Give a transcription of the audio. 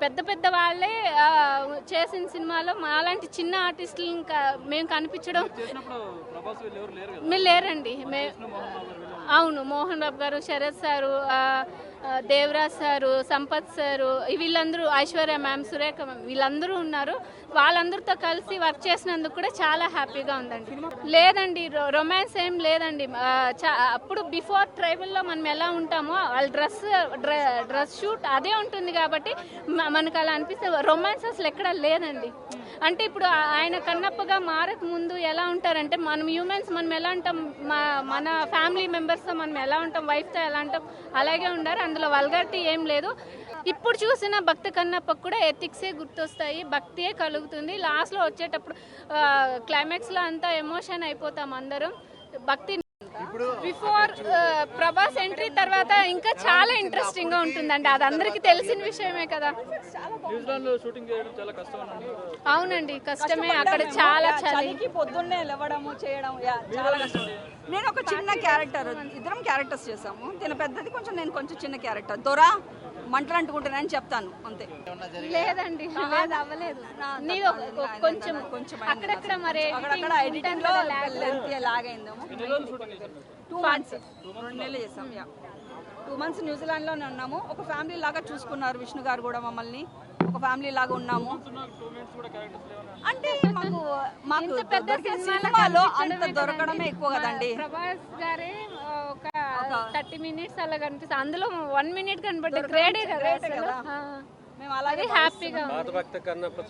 పెద్ద పెద్ద వాళ్ళే ఆ, చేసిన సినిమాలో మాలాంటి చిన్న ఆర్టిస్టులు ఇంకా మేము కనిపించడం మీరు లేరండి. అవును మోహన్ బాబు గారు Sarath sir Devaraj sir Sampath sir వీళ్ళందరూ ఐశ్వర్య మ్యామ్ సురేఖ మ్యామ్ వీళ్ళందరూ ఉన్నారు. వాళ్ళందరితో కలిసి వర్క్ చేసినందుకు కూడా చాలా హ్యాపీగా ఉందండి. లేదండి రొ- రొమాన్స్ ఏం లేదండి. చా- అప్పుడు బిఫోర్ ట్రైబుల్లో మనం ఎలా ఉంటామో వాళ్ళ డ్రెస్ డ్రెస్ షూట్ అదే ఉంటుంది కాబట్టి మనకు అలా అనిపిస్తే రొమాన్స్ అసలు ఎక్కడ లేదండి. అంటే ఇప్పుడు ఆయన కన్నప్పగా మారక ముందు ఎలా ఉంటారంటే మనం హ్యూమన్స్ మనం ఎలా ఉంటాం మన ఫ్యామిలీ మెంబర్స్తో మనం ఎలా ఉంటాం వైఫ్తో ఎలా ఉంటాం అలాగే ఉండారు. అందులో వల్గారిటీ ఏం లేదు. ఇప్పుడు చూసిన భక్త కన్నప్పకు కూడా ఎథిక్సే గుర్తొస్తాయి. భక్తియే కలుగుతుంది. లాస్ట్లో వచ్చేటప్పుడు క్లైమాక్స్లో అంతా ఎమోషన్ అయిపోతాం అందరం. భక్తి బిఫోర్ ప్రభాస్ ఎంట్రీ తర్వాత ఇంకా చాలా ఇంట్రెస్టింగ్గా ఉంటుందండి. అది అందరికీ తెలిసిన విషయమే కదా. న్యూజిలాండ్లో షూటింగ్ చేయడం చాలా కష్టం అని అంటారు. అవునండి కష్టమే. అక్కడ చాలా చలి. చలికి పొద్దున్నే లేవడము చేయడం యా, చాలా కష్టం నేను ఒక చిన్న క్యారెక్టర్ ఇద్దరం క్యారెక్టర్స్ చేసాము దీని పెద్దది కొంచెం నేను కొంచెం చిన్న క్యారెక్టర్ దొరా మంటలు అంటుకుంటానని చెప్తాను అంతే. లేదండి లేదు అవ్వలేదు. నీది కొంచెం కొంచెం అక్కడక్కడ మరి అక్కడక్కడ ఎడిటింగ్లో లాగైందేమో. టూ మంత్స్ రెండు నెలలు చేసాం యా టూ మంత్స్ న్యూజిలాండ్లోనే ఉన్నాము. ఒక ఫ్యామిలీ లాగా చూసుకున్నారు విష్ణు గారు కూడా మమ్మల్ని. ఒక ఫ్యామిలీ లాగా ఉన్నాము. అంటే మాకు మాకు ఇంత పెద్ద సినిమాలో అంత దొరకడమే. ఎక్కువ కదండి. ప్రభాస్ గారే ఒక థర్టీ మినిట్స్ అలా కనిపిస్తుంది అందులో వన్ మినిట్ కనబడి గ్రేడే కదా. మేము అలాగే హ్యాపీగా పాత భక్త కన్నప్ప